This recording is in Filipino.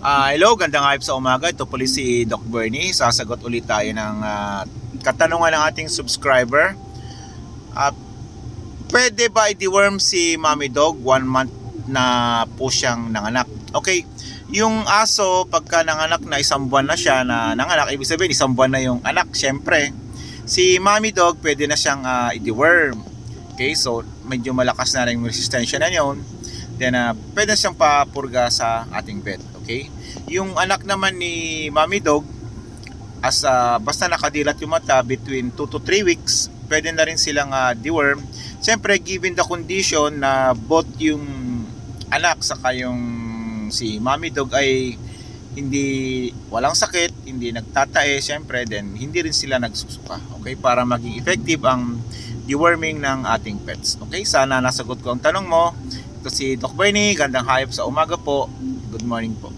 Ah, hello, gandang hype sa umaga. Ito po si Doc Bernie. Sasagot ulit tayo ng ah, katanungan ng ating subscriber. Ah, pwede ba i-deworm si Mommy Dog one month na po siyang nanganak? Okay, yung aso pagka nanganak na isang buwan na siya na nanganak, ibig sabihin isang buwan na yung anak, syempre. Si Mommy Dog pwede na siyang ah, i-deworm. Okay, so medyo malakas na rin yung resistensya na yun. Then, uh, pwede siyang papurga sa ating pet. Okay? Yung anak naman ni Mommy Dog, as ah, basta nakadilat yung mata between 2 to 3 weeks, pwede na rin silang ah, deworm. Siyempre, given the condition na both yung anak saka yung si Mommy Dog ay hindi walang sakit, hindi nagtatae, siyempre, then hindi rin sila nagsusuka. Okay? Para maging effective ang deworming ng ating pets. Okay? Sana nasagot ko ang tanong mo. Ito si Doc Bernie, gandang hayop sa umaga po. Good morning po.